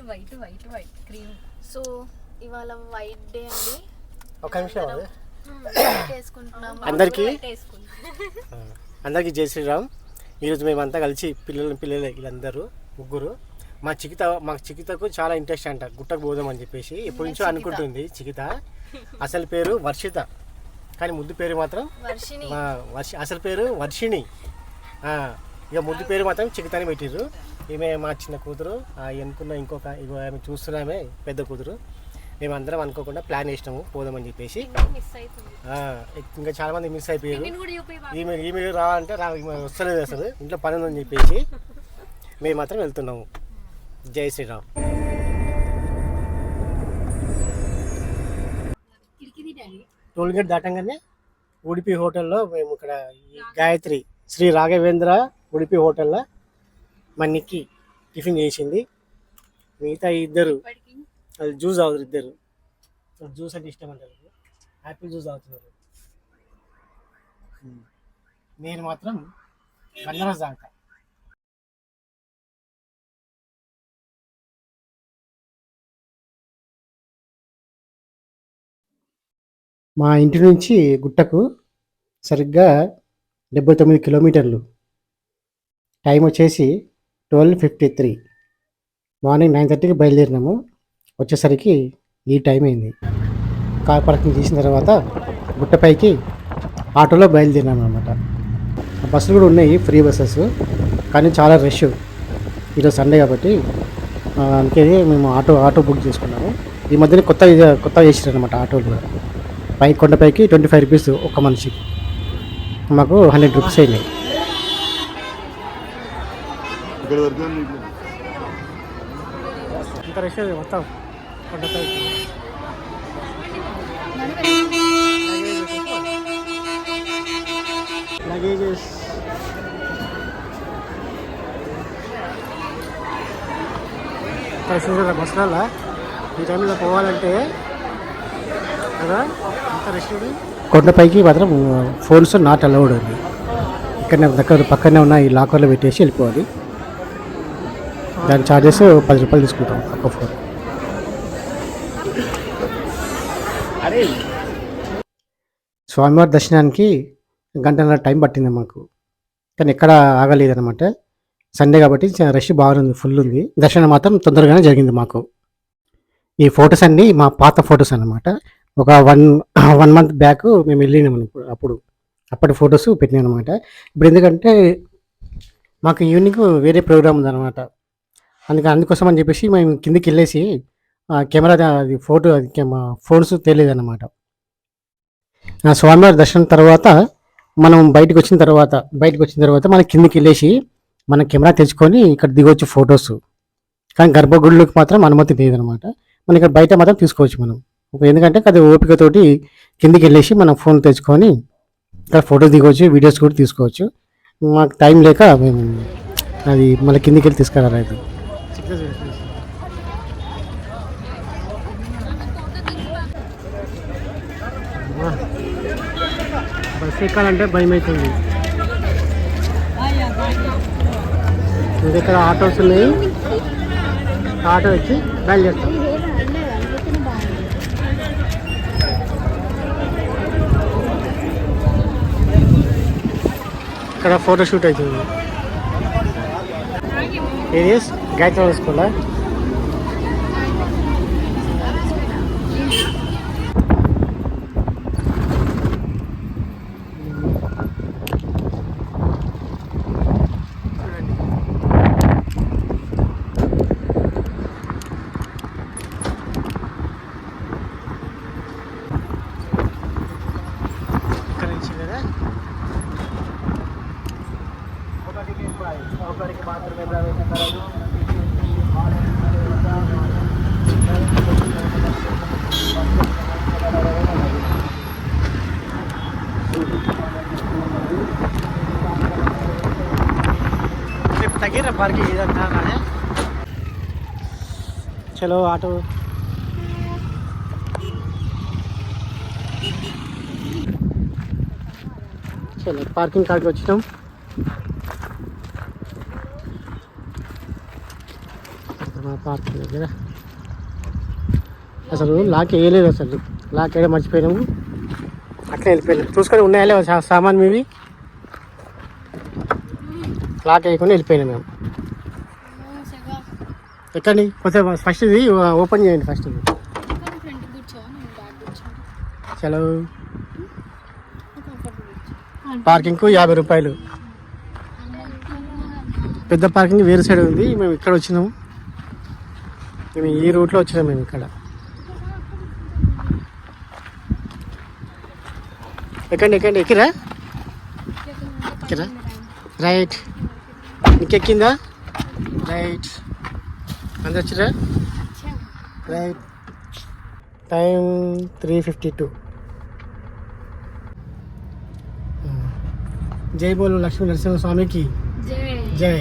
White white white white cream. So ఇవాళ white day అండి. ఒక నిమిషం వేసుకుంటున్నాము అందరికీ అందరికీ జై శ్రీరామ్. ఈరోజు మేమంతా కలిసి పిల్లలు పిల్లలే వీళ్ళందరూ ముగ్గురు. మా చికిత మా చికితకు చాలా ఇంట్రెస్ట్ అంట. గుట్టకు పోదాం అని చెప్పేసి ఎప్పటి నుంచో అనుకుంటుంది చికిత. అసలు పేరు వర్షిత. కానీ ముద్దు పేరు మాత్రం వర్షిని మా వర్ష అసలు పేరు వర్షిణి. ఆ, ఇక ముద్దు పేరు మాత్రం చికితని పెట్టిర్రు. ఈమె మా చిన్న కూతురు ఆ, ఎన్నుకున్న ఇంకొక ఇగో ఆమె చూస్తున్నామే పెద్ద కూతురు. మేమందరం అనుకోకుండా ప్లాన్ చేసినాము పోదామని చెప్పేసి. ఇంకా చాలా మంది మిస్ అయిపోయారు ఈమె ఈమె రావాలంటే రా వస్తలేదు అసలు. ఇంట్లో పని ఉందని చెప్పేసి మేము మాత్రం వెళ్తున్నాము. జై శ్రీరామ్. కిటికీ డాడీ టోల్ గేట్ దాటంగానే ఉడిపి హోటల్లో మేము ఇక్కడ గాయత్రి శ్రీ రాఘవేంద్ర ఉడిపి హోటల్లో మా నిక్కి టిఫిన్ చేసింది. మిగతా ఇద్దరు అది జ్యూస్ తాగుతారు ఇద్దరు. జ్యూస్ అంటే ఇష్టం అంటారు. యాపిల్ జ్యూస్ తాగుతున్నారు. నేను మాత్రం బనారస్ తాగుతా. మా ఇంటి నుంచి గుట్టకు సరిగ్గా డెబ్బై తొమ్మిది కిలోమీటర్లు. టైం వచ్చేసి twelve fifty three. Morning nine థర్టీకి బయలుదేరినాము. వచ్చేసరికి ఈ టైం అయింది. కార్ పార్కింగ్ చేసిన తర్వాత గుట్టపైకి ఆటోలో బయలుదేరినాము అనమాట బస్సులు కూడా ఉన్నాయి ఫ్రీ బస్సెస్. కానీ చాలా రష్. ఈరోజు సండే కాబట్టి అందుకే మేము ఆటో ఆటో బుక్ చేసుకున్నాము. ఈ మధ్యన కొత్త కొత్త చేసారు అనమాట ఆటోలు కూడా. పై కొండపైకి ట్వంటీ ఫైవ్ రూపీస్ ఒక మనిషికి. మాకు హండ్రెడ్ రూపీస్ అయినాయి. ఇక్కడ వరకు నీళ్ళు. ఇంత రష్ మొత్తం? లగేజెస్ బస్సులలో ఈ టైంలో పోవాలంటే కదా? అంత రష్ కొండపైకి మాత్రం ఫోన్స్ నాట్ అలౌడ్ ఉంది. ఇక్కడ దగ్గర పక్కనే ఉన్న ఈ లాకర్లో పెట్టేసి వెళ్ళిపోవాలి. దాని ఛార్జెస్ పది రూపాయలు తీసుకుంటాం ఒక ఫోన్ స్వామివారి దర్శనానికి గంటన్నర టైం పట్టింది మాకు. కానీ ఎక్కడ ఆగలేదనమాట సండే కాబట్టి రష్ బాగుంది ఫుల్ ఉంది దర్శనం మాత్రం తొందరగానే జరిగింది మాకు. ఈ ఫొటోస్ అన్ని మా పాత ఫొటోస్ అనమాట ఒక వన్ వన్ మంత్ బ్యాక్ మేము వెళ్ళినాం అప్పుడు అప్పుడు. అప్పటి ఫొటోస్ పెట్టినాం అనమాట ఇప్పుడు ఎందుకంటే మాకు ఈవినింగ్ వేరే ప్రోగ్రామ్ ఉందన్నమాట. అందుకని అందుకోసం అని చెప్పేసి మేము కిందికి వెళ్ళేసి కెమెరా అది ఫోటో అది ఫోన్స్ తెలియదన్నమాట స్వామివారి దర్శనం తర్వాత మనం బయటకు వచ్చిన తర్వాత బయటకు వచ్చిన తర్వాత మనం కిందికి వెళ్ళేసి మన కెమెరా తెచ్చుకొని ఇక్కడ దిగొచ్చు ఫొటోస్. కానీ గర్భగుడిలోకి మాత్రం అనుమతి లేదనమాట మనం ఇక్కడ బయట మాత్రం తీసుకోవచ్చు మనం. ఎందుకంటే అది ఓపికతోటి కిందికి వెళ్ళేసి మనం ఫోన్ తెచ్చుకొని ఇక్కడ ఫోటోస్ దిగవచ్చు వీడియోస్ కూడా తీసుకోవచ్చు. మాకు టైం లేక మేము అది మళ్ళీ కిందికి వెళ్ళి తీసుకురాలేదు. బస్ ఎక్కాలంటే భయం అవుతుంది ఇంకా ఇక్కడ ఆటోస్ ఉన్నాయి. ఆటో వచ్చి బయలుదేరుతాం. ఇక్కడ ఫోటోషూట్ అవుతుంది. అవుతుంది ఇది గాయత్రి స్కూల్ ఇక్కడ నుంచి కదా ఒకరికి మాత్రమే ప్రవేశించగలదు తగ్గిరా పార్కింగ్ ఇదంతా కానీ చలో ఆటో చలో పార్కింగ్ కాడికి మా పార్క్ దగ్గర. అసలు లాక్ వేయలేదు అసలు. లాక్ వేయడం మర్చిపోయినాము. అట్లా వెళ్ళిపోయినాం. చూసుకొని ఉన్నాయా లేవు సామాన్ మీవి లాక్ వేయకుండా వెళ్ళిపోయినాం మేము. ఎక్కండి కొంచెం ఫస్ట్ ఇది ఓపెన్ చేయండి ఫస్ట్ ఇది. చలో. పార్కింగ్కు యాభై రూపాయలు. పెద్ద పార్కింగ్ వేరే సైడ్ ఉంది. మేము ఇక్కడ వచ్చినాము. మేము ఈ రూట్లో వచ్చినాం మేము ఇక్కడ. ఎక్కండి ఎక్కండి ఎక్కిరా? ఎక్కిరా? రైట్. ఇంకెక్కిందా? రైట్. అందరు వచ్చిరా right. Time three fifty two. జై బోలు లక్ష్మీ నరసింహ స్వామికి జై. జై.